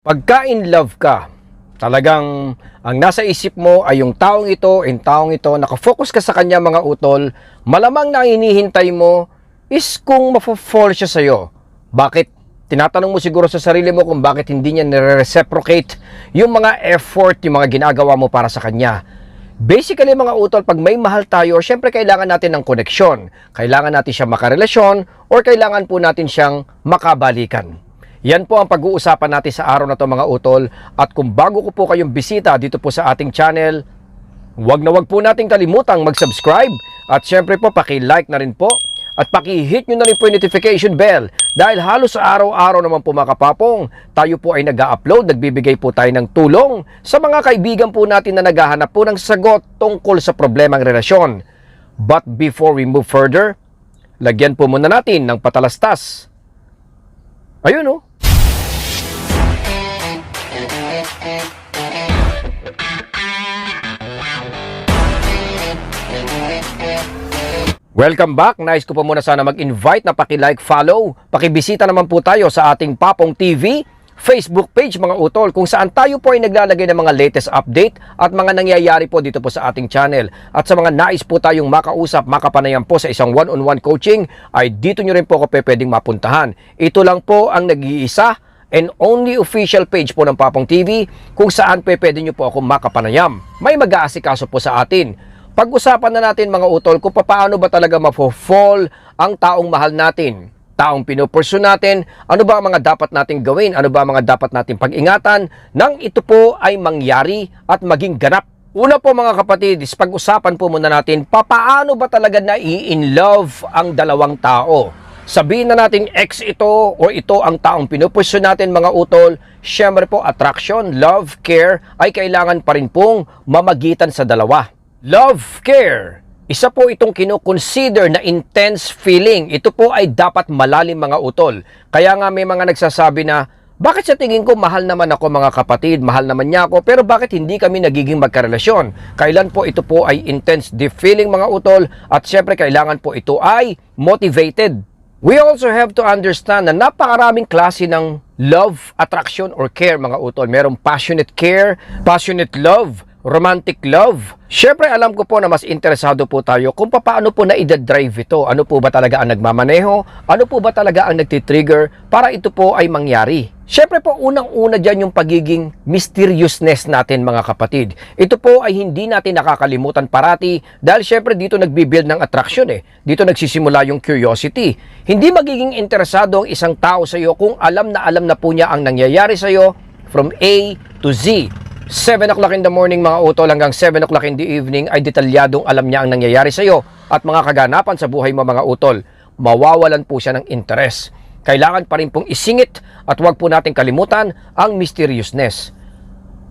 Pagka in love ka, talagang ang nasa isip mo ay yung taong ito, yung taong ito, nakafocus ka sa kanya mga utol, malamang na ang hinihintay mo is kung mafo-fall siya sa'yo. Bakit? Tinatanong mo siguro sa sarili mo kung bakit hindi niya nire-reciprocate yung mga effort, yung mga ginagawa mo para sa kanya. Basically mga utol, pag may mahal tayo, syempre kailangan natin ng koneksyon. Kailangan natin siya makarelasyon or kailangan po natin siyang makabalikan. Yan po ang pag-uusapan natin sa araw na to mga utol. At kung bago ko po kayong bisita dito po sa ating channel, Huwag na huwag po nating kalimutang mag-subscribe at syempre po paki-like na rin po at paki-hit nyo na rin po yung notification bell dahil halos araw-araw naman po mga kapapong tayo po ay nag-upload, nagbibigay po tayo ng tulong sa mga kaibigan po natin na naghahanap po ng sagot tungkol sa problemang relasyon. But before we move further, lagyan po muna natin ng patalastas. Ayun oh. Welcome back. Nice ko po muna sana mag-invite na paki-like, follow. Pakibisita naman po tayo sa ating Papong TV Facebook page mga utol kung saan tayo po ay naglalagay ng mga latest update at mga nangyayari po dito po sa ating channel. At sa mga nais po tayong makausap, makapanayam po sa isang one-on-one coaching ay dito nyo rin po ako pwedeng mapuntahan. Ito lang po ang nag-iisa and only official page po ng Papong TV kung saan pe pwede nyo po ako makapanayam. May mag-aasikaso po sa atin. Pag-usapan na natin mga utol kung paano ba talaga mafo-fall ang taong mahal natin. Taong pinupursu natin, ano ba ang mga dapat nating gawin, ano ba ang mga dapat nating pag-ingatan nang ito po ay mangyari at maging ganap. Una po mga kapatid, pag-usapan po muna natin, papaano ba talaga na in love ang dalawang tao? Sabihin na natin ex ito o ito ang taong pinupursu natin mga utol, syempre po attraction, love, care ay kailangan pa rin pong mamagitan sa dalawa. Love care. Isa po itong kino-consider na intense feeling. Ito po ay dapat malalim mga utol. Kaya nga may mga nagsasabi na, bakit sa tingin ko mahal naman ako mga kapatid, mahal naman niya ako, pero bakit hindi kami nagiging magkarelasyon? Kailan po ito po ay intense deep feeling mga utol at syempre kailangan po ito ay motivated. We also have to understand na napakaraming klase ng love, attraction, or care mga utol. Merong passionate care, passionate love, romantic love. Syempre alam ko po na mas interesado po tayo kung paano po na drive ito. Ano po ba talaga ang nagmamaneho? Ano po ba talaga ang nagtitrigger para ito po ay mangyari? Syempre po unang-una dyan yung pagiging mysteriousness natin mga kapatid. Ito po ay hindi natin nakakalimutan parati dahil syempre dito nagbibuild ng attraction eh. Dito nagsisimula yung curiosity. Hindi magiging interesado ang isang tao sa iyo kung alam na alam na po niya ang nangyayari sa iyo from A to Z. 7 o'clock in the morning mga utol hanggang 7 o'clock in the evening ay detalyadong alam niya ang nangyayari sa iyo at mga kaganapan sa buhay mo mga utol. Mawawalan po siya ng interes. Kailangan pa rin pong isingit at huwag po nating kalimutan ang mysteriousness.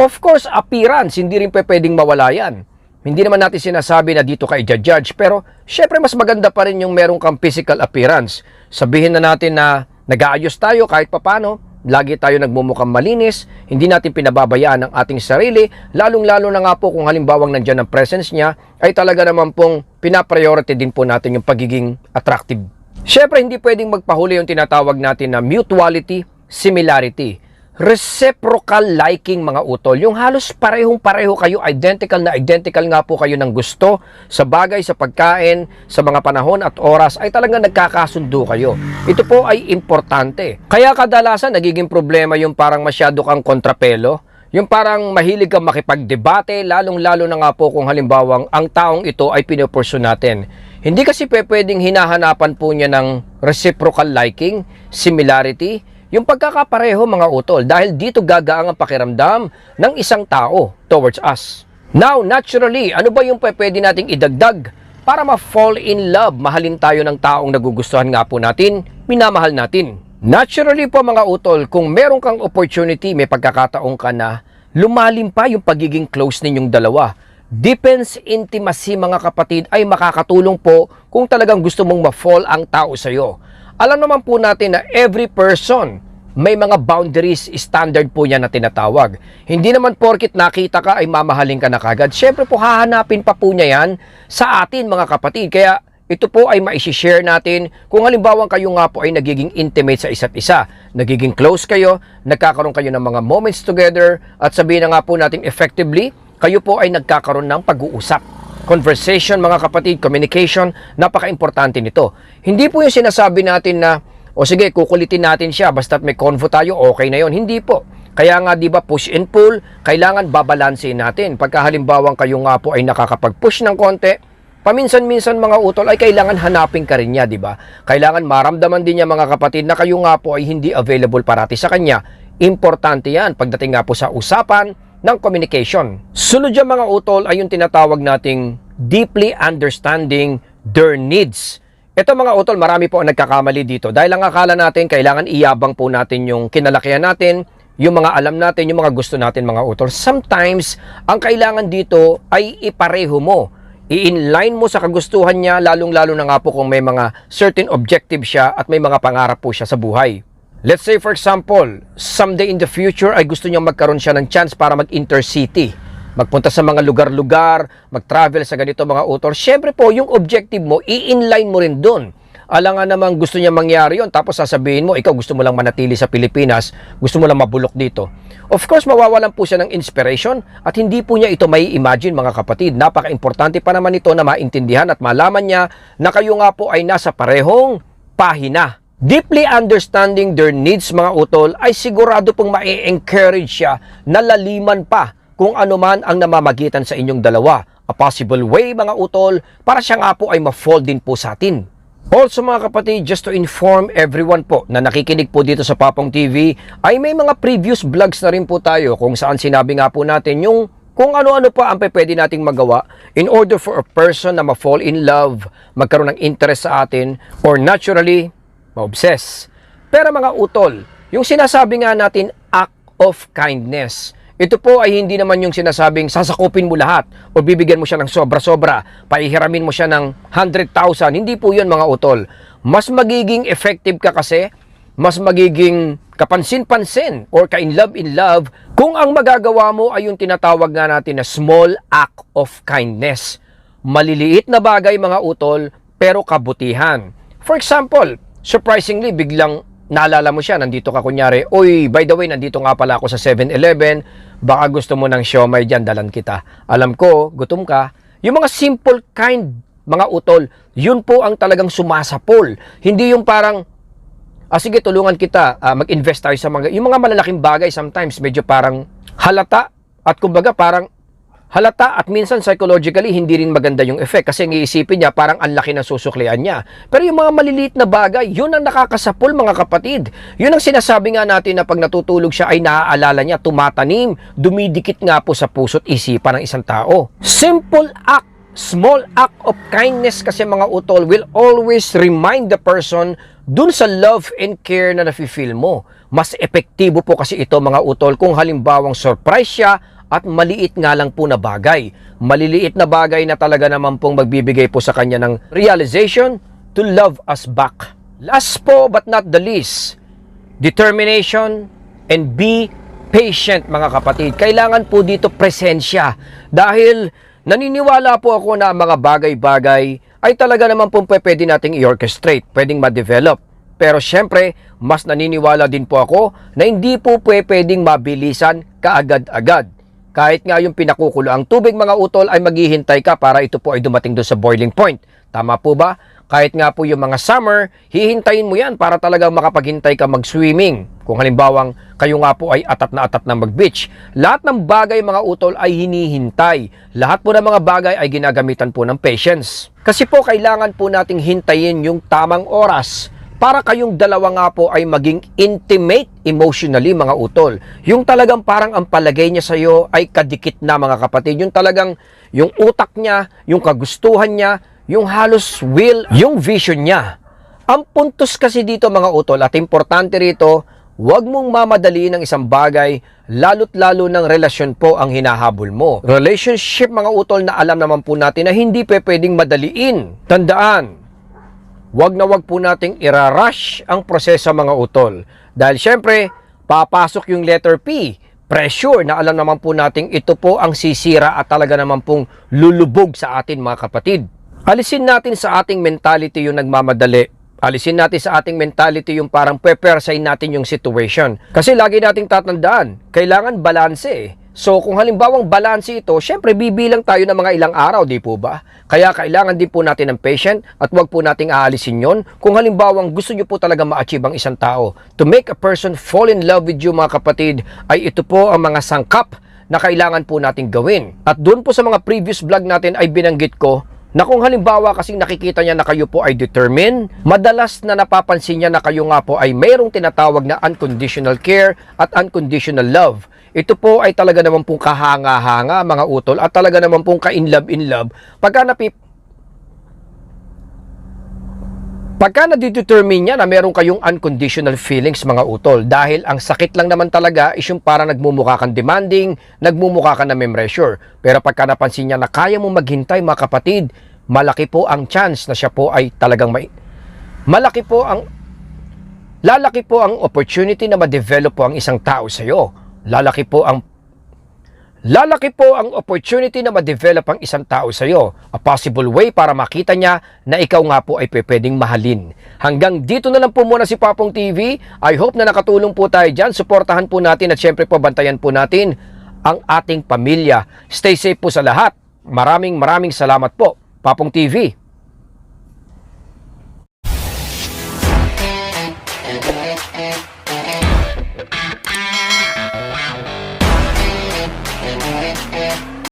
Of course, appearance, hindi rin pe pwedeng mawala yan. Hindi naman natin sinasabi na dito ka i-judge, pero syempre mas maganda pa rin yung meron kang physical appearance. Sabihin na natin na nag-aayos tayo kahit papano, lagi tayo nagmumukhang malinis, hindi natin pinababayaan ang ating sarili, lalong-lalo na nga po kung halimbawang nandyan ang presence niya, ay talaga naman pong pinapriority din po natin yung pagiging attractive. Syempre, hindi pwedeng magpahuli yung tinatawag natin na mutuality, similarity reciprocal liking mga utol. Yung halos parehong-pareho kayo, identical na identical nga po kayo ng gusto sa bagay, sa pagkain, sa mga panahon at oras ay talagang nagkakasundo kayo. Ito po ay importante. Kaya kadalasan nagiging problema yung parang masyado kang kontrapelo. Yung parang mahilig kang makipagdebate, lalong-lalo na nga po kung halimbawang ang taong ito ay pinupurso natin. Hindi kasi pwedeng hinahanapan po niya ng reciprocal liking, similarity, yung pagkakapareho mga utol dahil dito gagaang ang pakiramdam ng isang tao towards us. Now, naturally, ano ba yung pwede nating idagdag para ma-fall in love, mahalin tayo ng taong nagugustuhan nga po natin, minamahal natin. Naturally po mga utol, kung meron kang opportunity, may pagkakataong ka na lumalim pa yung pagiging close ninyong dalawa. Depends intimacy mga kapatid ay makakatulong po kung talagang gusto mong ma-fall ang tao sa'yo. Alam naman po natin na every person may mga boundaries standard po niya na tinatawag. Hindi naman porkit nakita ka ay mamahalin ka na kagad. Siyempre po hahanapin pa po niya yan sa atin mga kapatid. Kaya ito po ay maisishare natin kung halimbawa kayo nga po ay nagiging intimate sa isa't isa, nagiging close kayo, nagkakaroon kayo ng mga moments together, at sabihin na nga po natin effectively, kayo po ay nagkakaroon ng pag-uusap. Conversation mga kapatid, communication, napaka-importante nito. Hindi po yung sinasabi natin na, o sige, kukulitin natin siya, basta't may convo tayo, okay na yon Hindi po. Kaya nga 'di ba push and pull, kailangan babalansehin natin. Pagka halimbawang kayo nga po ay nakakapag-push ng konti, paminsan-minsan mga utol ay kailangan hanapin ka rin niya, 'di ba? Kailangan maramdaman din niya mga kapatid na kayo nga po ay hindi available parati sa kanya. Importante 'yan pagdating nga po sa usapan ng communication. Sunod dyan mga utol ay yung tinatawag nating deeply understanding their needs. Ito mga utol, marami po ang nagkakamali dito dahil ang akala natin kailangan iyabang po natin yung kinalakihan natin, yung mga alam natin, yung mga gusto natin mga utol. Sometimes, ang kailangan dito ay ipareho mo. I-inline mo sa kagustuhan niya, lalong-lalo na nga po kung may mga certain objective siya at may mga pangarap po siya sa buhay. Let's say for example, someday in the future ay gusto niya magkaroon siya ng chance para mag-intercity. Magpunta sa mga lugar-lugar, mag-travel sa ganito mga utol. Siyempre po, yung objective mo, i-inline mo rin doon alangan namang gusto niya mangyari yon tapos sasabihin mo, ikaw gusto mo lang manatili sa Pilipinas, gusto mo lang mabulok dito. Of course, mawawalan po siya ng inspiration at hindi po niya ito may imagine mga kapatid. Napaka-importante pa naman ito na maintindihan at malaman niya na kayo nga po ay nasa parehong pahina. Deeply understanding their needs mga utol ay sigurado pong ma-encourage siya na laliman pa kung ano man ang namamagitan sa inyong dalawa. A possible way mga utol para siya nga po ay ma-fall din po sa atin. Also mga kapatid, just to inform everyone po na nakikinig po dito sa Papong TV, ay may mga previous vlogs na rin po tayo kung saan sinabi nga po natin yung kung ano-ano pa ang pwede nating magawa in order for a person na ma-fall in love, magkaroon ng interest sa atin, or naturally, ma-obsess. Pero mga utol, yung sinasabi nga natin act of kindness, ito po ay hindi naman yung sinasabing sasakupin mo lahat o bibigyan mo siya ng sobra-sobra, paihiramin mo siya ng 100,000. Hindi po yun mga utol. Mas magiging effective ka kasi, mas magiging kapansin-pansin or ka in love in love kung ang magagawa mo ay yung tinatawag nga natin na small act of kindness. Maliliit na bagay mga utol pero kabutihan. For example, surprisingly biglang naalala mo siya, nandito ka kunyari, Uy, by the way, nandito nga pala ako sa 7-Eleven, baka gusto mo ng siomay dyan, dalan kita. Alam ko, gutom ka. Yung mga simple kind, mga utol, yun po ang talagang sumasapol. Hindi yung parang, ah sige, tulungan kita, ah, mag-invest tayo sa mga, yung mga malalaking bagay sometimes, medyo parang halata, at kumbaga parang halata at minsan psychologically hindi rin maganda yung effect kasi iisipin niya parang ang laki ng susuklian niya. Pero yung mga maliliit na bagay, yun ang nakakasapol mga kapatid. Yun ang sinasabi nga natin na pag natutulog siya ay naaalala niya, tumatanim, dumidikit nga po sa puso't isipan ng isang tao. Simple act Small act of kindness kasi mga utol will always remind the person dun sa love and care na nafe-feel mo. Mas epektibo po kasi ito mga utol kung halimbawang surprise siya at maliit nga lang po na bagay. Maliliit na bagay na talaga naman pong magbibigay po sa kanya ng realization to love us back. Last po but not the least, determination and be patient mga kapatid. Kailangan po dito presensya dahil naniniwala po ako na mga bagay-bagay ay talaga naman po pwede nating i-orchestrate, pwedeng ma-develop. Pero syempre, mas naniniwala din po ako na hindi po pwedeng mabilisan kaagad-agad. Kahit nga yung pinakukulo ang tubig mga utol ay maghihintay ka para ito po ay dumating doon sa boiling point. Tama po ba? Kahit nga po yung mga summer, hihintayin mo yan para talagang makapaghintay ka mag-swimming. Kung halimbawang kayo nga po ay atat na atat na mag-beach. Lahat ng bagay mga utol ay hinihintay. Lahat po ng mga bagay ay ginagamitan po ng patience. Kasi po kailangan po nating hintayin yung tamang oras para kayong dalawa nga po ay maging intimate emotionally mga utol. Yung talagang parang ang palagay niya sa iyo ay kadikit na mga kapatid. Yung talagang yung utak niya, yung kagustuhan niya, yung halos will, yung vision niya. Ang puntos kasi dito mga utol at importante rito, huwag mong mamadali ng isang bagay lalo't lalo ng relasyon po ang hinahabol mo. Relationship mga utol na alam naman po natin na hindi pe pwedeng madaliin. Tandaan, wag na wag po nating irarush ang proseso mga utol. Dahil syempre, papasok yung letter P, pressure na alam naman po nating ito po ang sisira at talaga naman pong lulubog sa atin mga kapatid. Alisin natin sa ating mentality yung nagmamadali. Alisin natin sa ating mentality yung parang pepersain natin yung situation. Kasi lagi nating tatandaan, kailangan balanse eh. So kung halimbawang balanse ito, syempre bibilang tayo ng mga ilang araw, di po ba? Kaya kailangan din po natin ng patient at wag po nating aalisin yon. Kung halimbawang gusto nyo po talaga ma-achieve ang isang tao, to make a person fall in love with you mga kapatid, ay ito po ang mga sangkap na kailangan po nating gawin. At doon po sa mga previous vlog natin ay binanggit ko na kung halimbawa kasing nakikita niya na kayo po ay determined, madalas na napapansin niya na kayo nga po ay mayroong tinatawag na unconditional care at unconditional love. Ito po ay talaga naman pong kahanga-hanga mga utol at talaga naman pong ka-in-love in love pagka napip Pagka nadidetermine niya na meron kayong unconditional feelings mga utol dahil ang sakit lang naman talaga is yung para nagmumukha kang demanding, nagmumukha ka na memressure. Pero pagka napansin niya na kaya mo maghintay mga kapatid, malaki po ang chance na siya po ay talagang may... Malaki po ang... Lalaki po ang opportunity na ma-develop po ang isang tao sa iyo. Lalaki po ang Lalaki po ang opportunity na ma-develop ang isang tao sa iyo. A possible way para makita niya na ikaw nga po ay pwedeng mahalin. Hanggang dito na lang po muna si Papong TV. I hope na nakatulong po tayo dyan. Suportahan po natin at syempre po bantayan po natin ang ating pamilya. Stay safe po sa lahat. Maraming maraming salamat po. Papong TV.